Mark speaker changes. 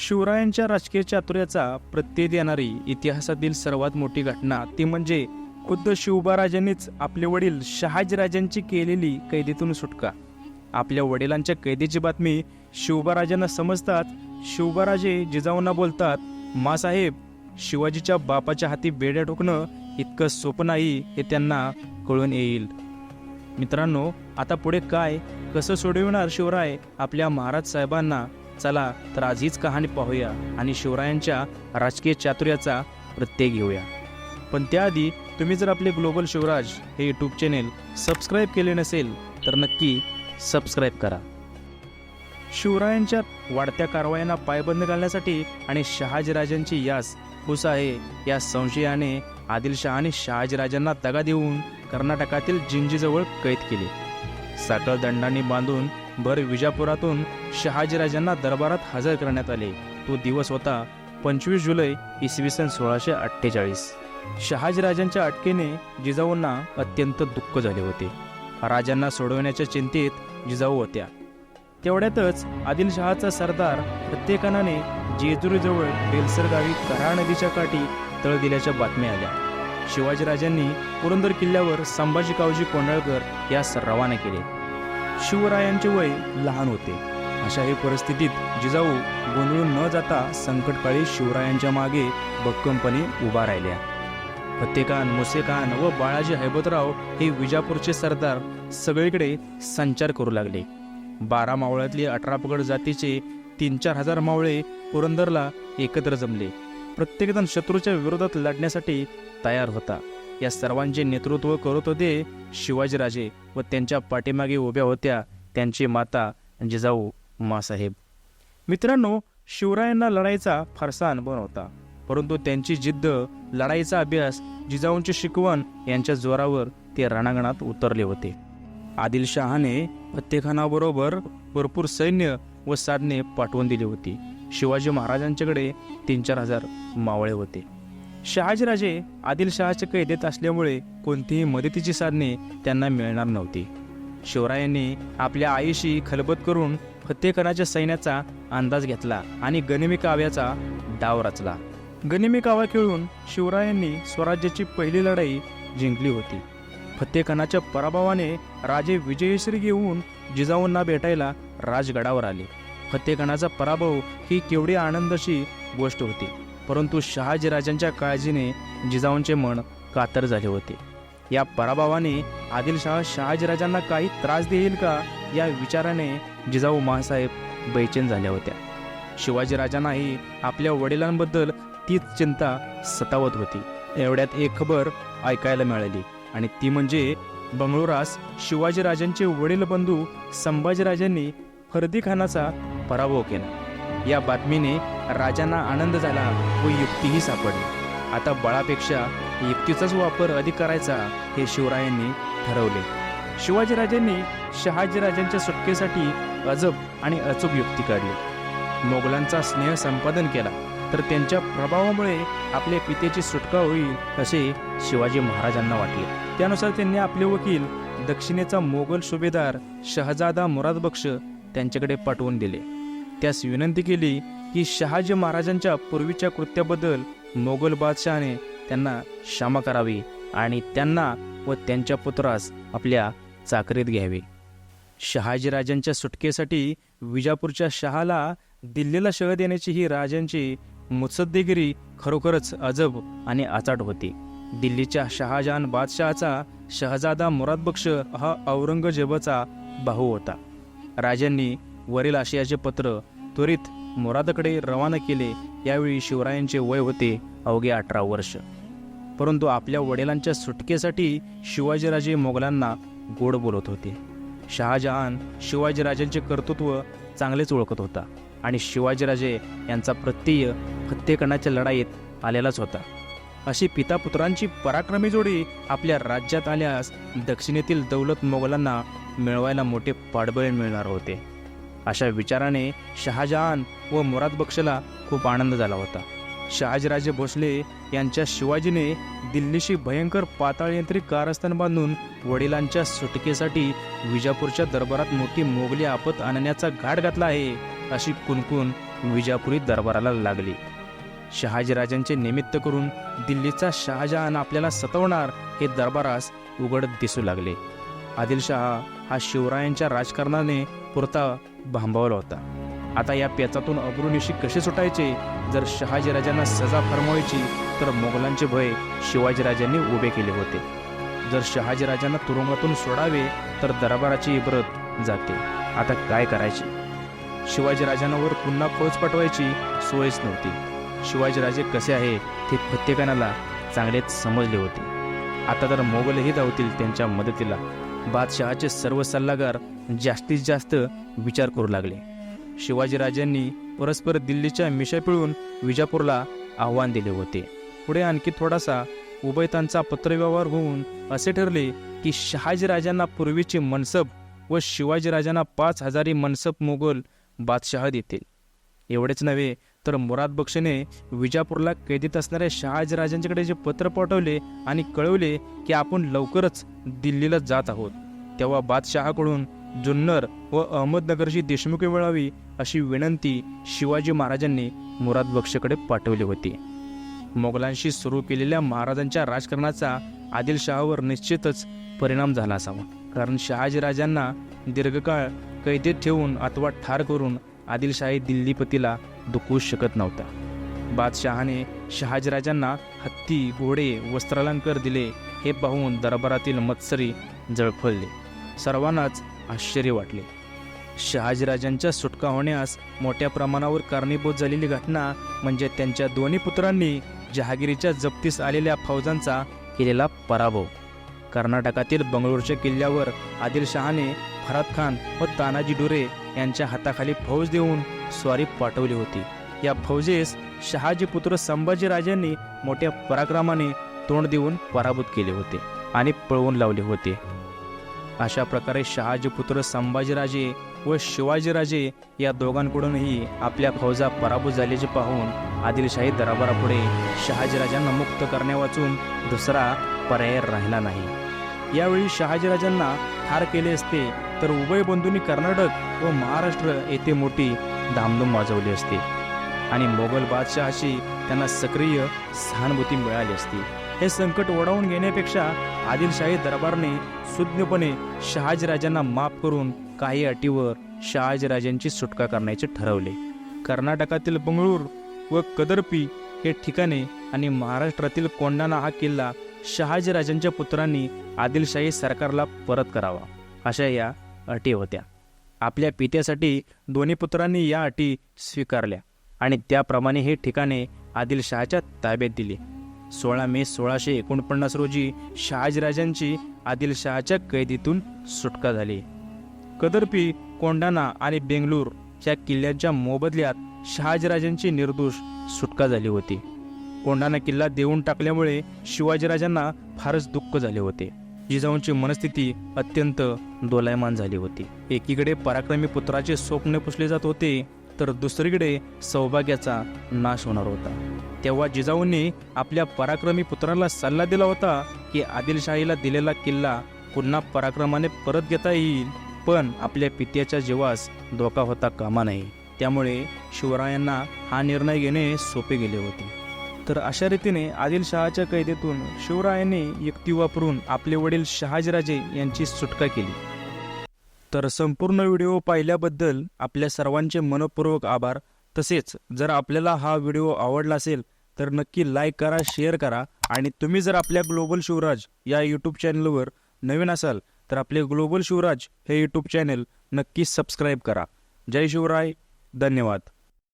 Speaker 1: शिवरायांच्या राजकीय चातुर्याचा प्रत्यय देणारी इतिहासातील सर्वात मोठी घटना ती म्हणजे खुद्द शिवबाराजांनीच आपले वडील शहाजीराजांची केलेली कैदेतून सुटका. आपल्या वडिलांच्या कैदेची बातमी शिवबाराजांना समजतात. शिवबाराजे जिजाऊंना बोलतात मासाहेब शिवाजीच्या बापाच्या हाती बेड्या ठोकणं इतकं सोपं नाही हे त्यांना कळून येईल. मित्रांनो आता पुढे काय कसं सोडविणार शिवराय आपल्या महाराज साहेबांना चला तर आज हीच कहाणी पाहूया आणि शिवरायांच्या राजकीय चातुर्याचा प्रत्यय घेऊया. पण त्याआधी तुम्ही जर आपले ग्लोबल शिवराज हे यूट्यूब चॅनेल सबस्क्राईब केले नसेल तर नक्की सबस्क्राईब करा. शिवरायांच्या वाढत्या कारवायांना पायबंद घालण्यासाठी आणि शहाजीराजांची यास हुस आहे या संशयाने आदिलशहाने शहाजीराजांना दगा देऊन कर्नाटकातील जिंजीजवळ कैद केले. साखळ दंडांनी बांधून भर विजापुरातून शहाजीराजांना दरबारात हजर करण्यात आले. तो दिवस होता पंचवीस जुलै इसवी सन सोळाशे अठ्ठेचाळीस. शहाजीराजांच्या अटकेने जिजाऊंना अत्यंत दुःख झाले होते. राजांना सोडवण्याच्या चिंतेत जिजाऊ होत्या. तेवढ्यातच आदिलशहाचा सरदार प्रत्येकानाने जेजुरीजवळ बेलसर गावी कऱ्हा नदीच्या काठी तळ दिल्याच्या बातम्या आल्या. शिवाजीराजांनी पुरंदर किल्ल्यावर संभाजी कावजी कोंडळकर यास रवाना केले. शिवरायांचे वय लहान होते. अशाही परिस्थितीत जिजाऊ गोंधळून न जाता संकटकाळी शिवरायांच्या मागे भक्कमपणे उभा राहिल्या. फतेखान मुसेखान व बाळाजी हैबतराव हे विजापूरचे सरदार सगळीकडे संचार करू लागले. बारा मावळ्यातली अठरा पगड जातीचे तीन चार हजार मावळे पुरंदरला एकत्र जमले. प्रत्येकजण शत्रूच्या विरोधात लढण्यासाठी तयार होता. या सर्वांचे नेतृत्व करत होते शिवाजीराजे व त्यांच्या पाठीमागे उभ्या होत्या त्यांची माता जिजाऊ मासाहेब. मित्रांनो शिवरायांना लढाईचा फारसा अनुभव होता परंतु त्यांची जिद्द लढाईचा अभ्यास जिजाऊंची शिकवण यांच्या जोरावर ते रणांगणात उतरले होते. आदिलशहाने फत्तेखानाबरोबर भरपूर सैन्य व साधने पाठवून दिली होती. शिवाजी महाराजांच्याकडे तीन चार हजार मावळे होते. शहाजीराजे आदिलशहाच्या कैदेत असल्यामुळे कोणतीही मदतीची साधने त्यांना मिळणार नव्हती. शिवरायांनी आपल्या आईशी खलबत करून फत्तेखानाच्या सैन्याचा अंदाज घेतला आणि गनिमी काव्याचा डाव रचला. गनिमी कावा खेळून शिवरायांनी स्वराज्याची पहिली लढाई जिंकली होती. फत्तेखानाच्या पराभवाने राजे विजयश्री घेऊन जिजाऊंना भेटायला राजगडावर आले. फत्तेखानाचा पराभव ही केवढी आनंदाची गोष्ट होती. परंतु शहाजीराजांच्या काळजीने जिजाऊंचे मन कातर झाले होते. या पराभवाने आदिलशहा शहाजीराजांना काही त्रास देईल का या विचाराने जिजाऊ माँसाहेब बैचेन झाल्या होत्या. शिवाजीराजांनाही आपल्या वडिलांबद्दल तीच चिंता सतावत होती. एवढ्यात एक खबर ऐकायला मिळाली आणि ती म्हणजे बंगळुरास शिवाजीराजांचे वडील बंधू संभाजीराजांनी फर्दी खानाचा पराभव केला. या बातमीने राजांना आनंद झाला व युक्तीही सापडली. आता बळापेक्षा युक्तीचाच वापर अधिक करायचा हे शिवरायांनी ठरवले. शिवाजीराजांनी शहाजीराजांच्या सुटकेसाठी अजब आणि अचूक युक्ती काढली. मोगलांचा स्नेह संपादन केला तर त्यांच्या प्रभावामुळे आपल्या पितेची सुटका होईल असे शिवाजी महाराजांना वाटले. त्यानुसार त्यांनी आपले वकील दक्षिणेचा मोगल सुभेदार शहजादा मुरादबक्ष त्यांच्याकडे पाठवून दिले. त्यास विनंती केली की शहाजी महाराजांच्या पूर्वीच्या कृत्याबद्दल मोगल बादशहाने त्यांना क्षमा करावी आणि त्यांना व त्यांच्या पुत्रास आपल्या चाकरीत घ्यावे. शहाजीराजांच्या सुटकेसाठी विजापूरच्या शहाला दिल्लीला शह देण्याची ही राजांची मुत्सद्देगिरी खरोखरच अजब आणि अचाट होती. दिल्लीच्या शहाजहान बादशहाचा शहजादा मुरादबक्ष हा औरंगजेबाचा भाऊ होता. राजांनी वरील आशयाचे पत्र त्वरित मुरादकडे रवाना केले यावेळी शिवरायांचे वय होते अवघे अठरा वर्ष. परंतु आपल्या वडिलांच्या सुटकेसाठी शिवाजीराजे मोगलांना गोड बोलत होते. शहाजहान शिवाजीराजांचे कर्तृत्व चांगलेच ओळखत होता आणि शिवाजीराजे यांचा प्रत्यय फत्तेकणाच्या लढाईत आलेलाच होता. अशी पितापुत्रांची पराक्रमी जोडी आपल्या राज्यात आल्यास दक्षिणेतील दौलत मोगलांना मिळवायला मोठे पाठबळ मिळणार होते. अशा विचाराने शहाजहान व मुराद बक्षला खूप आनंद झाला होता. शहाजीराजे भोसले यांच्या शिवाजीने दिल्लीशी भयंकर पाताळयंत्री कारस्थान बांधून वडिलांच्या सुटकेसाठी विजापूरच्या दरबारात मोठी मोगली आपत आणण्याचा घाट घातला आहे अशी कुणकुण विजापुरी दरबाराला लागली. शहाजीराजांचे निमित्त करून दिल्लीचा शहाजहान आपल्याला सतवणार हे दरबारास उघड दिसू लागले. आदिलशहा हा शिवरायांच्या राजकारणाने पुरता भांबावला होता. आता या पेचातून अब्रुनिशी कसे सुटायचे? जर शहाजीराजांना सजा फरमावायची तर मोगलांचे भय शिवाजीराजांनी उभे केले होते. जर शहाजीराजांना तुरुंगातून सोडावे तर दरबाराची इब्रत जाते. आता काय करायचे? शिवाजीराजांवर पुन्हा फौज पाठवायची सोयच नव्हती. शिवाजीराजे कसे आहे ते प्रत्येकाला चांगलेच समजले होते. आता तर मोगलही धावतील त्यांच्या मदतीला. बादशहाचे सर्व सल्लागार जास्तीत जास्त विचार करू लागले. शिवाजीराजांनी परस्पर दिल्लीच्या मिशा पिळून विजापूरला आव्हान दिले होते. पुढे आणखी थोडासा उभयतांचा पत्रव्यवहार होऊन असे ठरले की शहाजीराजांना पूर्वीची मनसब व शिवाजीराजांना पाच हजारी मनसब मोगल बादशहा देतील एवढेच नव्हे तर मुराद बक्षने विजापूरला कैदीत असणाऱ्या शहाजीराजांच्याकडे जे पत्र पाठवले आणि कळवले की आपण लवकरच दिल्लीला जात आहोत तेव्हा बादशहाकडून जुन्नर व अहमदनगरची देशमुखी मिळावी अशी विनंती शिवाजी महाराजांनी मुराद बक्षकडे पाठवली होती. मोगलांशी सुरू केलेल्या महाराजांच्या राजकारणाचा आदिलशहावर निश्चितच परिणाम झाला असावा. कारण शहाजीराजांना दीर्घकाळ कैदेत ठेवून अथवा ठार करून आदिलशाही दिल्लीपतीला दुखवू शकत नव्हता. बादशहाने शहाजीराजांना हत्ती घोडे वस्त्रालंकार दिले हे पाहून दरबारातील मत्सरी जळफळले. सर्वांनाच आश्चर्य वाटले. शहाजीराजांच्या सुटका होण्यास मोठ्या प्रमाणावर कारणीभूत झालेली घटना म्हणजे त्यांच्या दोन्ही पुत्रांनी जहागिरीच्या जप्तीस आलेल्या फौजांचा केलेला पराभव. कर्नाटकातील बंगळूरच्या किल्ल्यावर आदिलशहाने फराद खान व तानाजी डुरे यांच्या हाताखाली फौज देऊन स्वारी पाठवली होती. या फौजेस शहाजी पुत्र संभाजीराजांनी मोठ्या पराक्रमाने तोंड देऊन पराभूत केले होते आणि पळवून लावले होते. अशा प्रकारे शहाजीपुत्र संभाजीराजे व शिवाजीराजे या दोघांकडूनही आपल्या फौजा पराभूत झाल्याचे पाहून आदिलशाही दरबारापुढे शहाजीराजांना मुक्त करण्यावाचून दुसरा पर्याय राहिला नाही. यावेळी शहाजीराजांना ठार केले असते तर उभय बंधूंनी कर्नाटक व महाराष्ट्र येथे मोठी धामधूम वाजवली असती आणि मोगल बादशहाशी त्यांना सक्रिय सहानुभूती मिळाली असती. हे संकट ओढावून घेण्यापेक्षा आदिलशाही दरबारने सुज्ञपणे शहाजीराजांना माफ करून काही अटीवर शहाजीराजांची सुटका करण्याचे ठरवले. कर्नाटकातील बंगळूर व कदरपी हे ठिकाणे आणि महाराष्ट्रातील कोंडाणा हा किल्ला शहाजीराजांच्या पुत्रांनी आदिलशाही सरकारला परत करावा अशा या अटी होत्या. आपल्या पित्यासाठी दोन्ही पुत्रांनी या अटी स्वीकारल्या आणि त्याप्रमाणे हे ठिकाणे आदिलशहाच्या ताब्यात दिली. सोळा मे सोळाशे एकोणपन्नास रोजी शहाजीराजांची आदिलशहाच्या कैदीतून सुटका झाली. कदरपी कोंडाणा आणि बेंगलूर या किल्ल्यांच्या मोबदल्यात शहाजीराजांची निर्दोष सुटका झाली होती. कोंढाणा किल्ला देऊन टाकल्यामुळे शिवाजीराजांना फारच दुःख झाले होते. जिजाऊंची मनस्थिती अत्यंत दोलायमान झाली होती. एकीकडे पराक्रमी पुत्राचे स्वप्न पुसले जात होते तर दुसरीकडे सौभाग्याचा नाश होणार होता. तेव्हा जिजाऊंनी आपल्या पराक्रमी पुत्राला सल्ला दिला होता की आदिलशाहीला दिलेला किल्ला पुन्हा पराक्रमाने परत घेता येईल पण आपल्या पित्याच्या जीवास धोका होता कामा नये. त्यामुळे शिवरायांना हा निर्णय घेणे सोपे गेले होते. तर अशा रीतीने आदिलशहाच्या कैदेतून शिवरायांनी युक्ती वापरून आपले वडील शहाजीराजे यांची सुटका केली. तर संपूर्ण व्हिडिओ पाहिल्याबद्दल आपल्या सर्वांचे मनपूर्वक आभार. तसेच जर आपल्याला हा व्हिडिओ आवडला असेल तर नक्की लाईक करा शेअर करा आणि तुम्ही जर आपल्या ग्लोबल शिवराज या यूट्यूब चॅनलवर नवीन असाल तर आपले ग्लोबल शिवराज हे यूट्यूब चॅनल नक्की सबस्क्राईब करा. जय शिवराय. धन्यवाद.